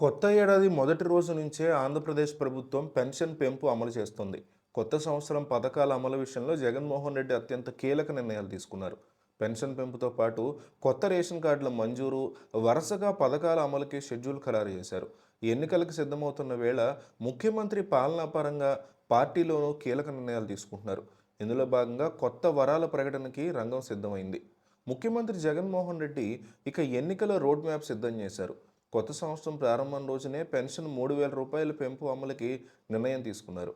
కొత్త ఏడాది మొదటి రోజు నుంచే ఆంధ్రప్రదేశ్ ప్రభుత్వం పెన్షన్ పెంపు అమలు చేస్తుంది. కొత్త సంవత్సరం పథకాల అమలు విషయంలో జగన్మోహన్ రెడ్డి అత్యంత కీలక నిర్ణయాలు తీసుకున్నారు. పెన్షన్ పెంపుతో పాటు కొత్త రేషన్ కార్డుల మంజూరు వరుసగా పథకాల అమలుకి షెడ్యూల్ ఖరారు చేశారు. ఎన్నికలకు సిద్ధమవుతున్న వేళ ముఖ్యమంత్రి పాలనా పరంగా పార్టీలోనూ కీలక నిర్ణయాలు తీసుకుంటున్నారు. ఇందులో భాగంగా కొత్త వరాల ప్రకటనకి రంగం సిద్ధమైంది. ముఖ్యమంత్రి జగన్మోహన్ రెడ్డి ఇక ఎన్నికల రోడ్ మ్యాప్ సిద్ధం చేశారు. కొత్త సంవత్సరం ప్రారంభం రోజునే పెన్షన్ మూడు వేల రూపాయల పెంపు అమలుకి నిర్ణయం తీసుకున్నారు.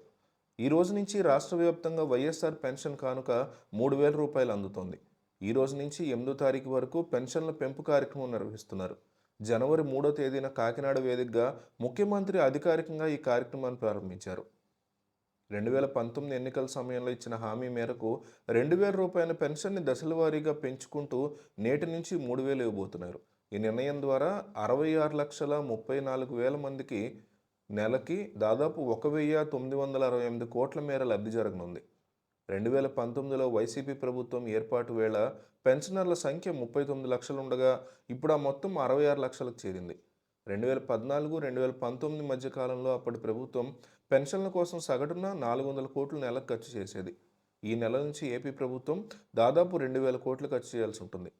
ఈ రోజు నుంచి రాష్ట్ర వ్యాప్తంగా వైఎస్ఆర్ పెన్షన్ కానుక మూడు వేల రూపాయలు అందుతోంది. ఈ రోజు నుంచి ఎనిమిదో తారీఖు వరకు పెన్షన్ల పెంపు కార్యక్రమం నిర్వహిస్తున్నారు. జనవరి మూడో తేదీన కాకినాడ వేదికగా ముఖ్యమంత్రి అధికారికంగా ఈ కార్యక్రమాన్ని ప్రారంభించారు. రెండు వేల పంతొమ్మిది ఎన్నికల సమయంలో ఇచ్చిన హామీ మేరకు రెండు వేల రూపాయల పెన్షన్ని దశల వారీగా పెంచుకుంటూ నేటి నుంచి మూడు వేలు ఇవ్వబోతున్నారు. ఈ నిర్ణయం ద్వారా అరవై ఆరు లక్షల ముప్పై నాలుగు వేల మందికి నెలకి దాదాపు ఒక వెయ్యి తొమ్మిది వందల అరవై ఎనిమిది కోట్ల మేర లబ్ధి జరగనుంది. రెండు వేల పంతొమ్మిదిలో వైసీపీ ప్రభుత్వం ఏర్పాటు వేళ పెన్షనర్ల సంఖ్య ముప్పై తొమ్మిది లక్షలు ఉండగా ఇప్పుడు ఆ మొత్తం అరవై ఆరు లక్షలకు చేరింది. రెండు వేల పద్నాలుగు రెండు వేల పంతొమ్మిది మధ్య కాలంలో అప్పటి ప్రభుత్వం పెన్షన్ల కోసం సగటున నాలుగు వందల కోట్లు నెలకు ఖర్చు చేసేది. ఈ నెల నుంచి ఏపీ ప్రభుత్వం దాదాపు రెండు వేల కోట్లు ఖర్చు చేయాల్సి ఉంటుంది.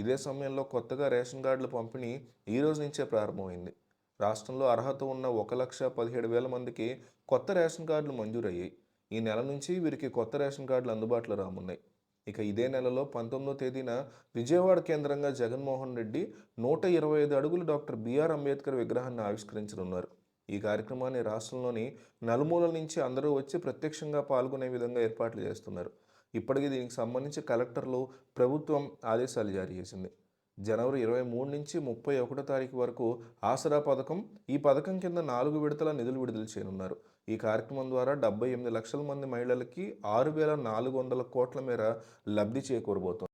ఇదే సమయంలో కొత్తగా రేషన్ కార్డుల పంపిణీ ఈ రోజు నుంచే ప్రారంభమైంది. రాష్ట్రంలో అర్హత ఉన్న ఒక లక్ష పదిహేడు వేల మందికి కొత్త రేషన్ కార్డులు మంజూరయ్యాయి. ఈ నెల నుంచి వీరికి కొత్త రేషన్ కార్డులు అందుబాటులో రానున్నాయి. ఇక ఇదే నెలలో పంతొమ్మిదో తేదీన విజయవాడ కేంద్రంగా జగన్మోహన్ రెడ్డి నూట ఇరవై ఐదు అడుగులు డాక్టర్ బిఆర్ అంబేద్కర్ విగ్రహాన్ని ఆవిష్కరించనున్నారు. ఈ కార్యక్రమాన్ని రాష్ట్రంలోని నలుమూలల నుంచి అందరూ వచ్చి ప్రత్యక్షంగా పాల్గొనే విధంగా ఏర్పాట్లు చేస్తున్నారు. ఇప్పటికీ దీనికి సంబంధించి కలెక్టర్లు ప్రభుత్వం ఆదేశాలు జారీ చేసింది. జనవరి ఇరవై మూడు నుంచి ముప్పై ఒకటో తారీఖు వరకు ఆసరా పథకం ఈ పథకం కింద నాలుగు విడతల నిధులు విడుదల చేయనున్నారు. ఈ కార్యక్రమం ద్వారా డెబ్బై ఎనిమిది లక్షల మంది మహిళలకి ఆరు వేల నాలుగు వందల కోట్ల మేర లబ్ధి చేకూరబోతోంది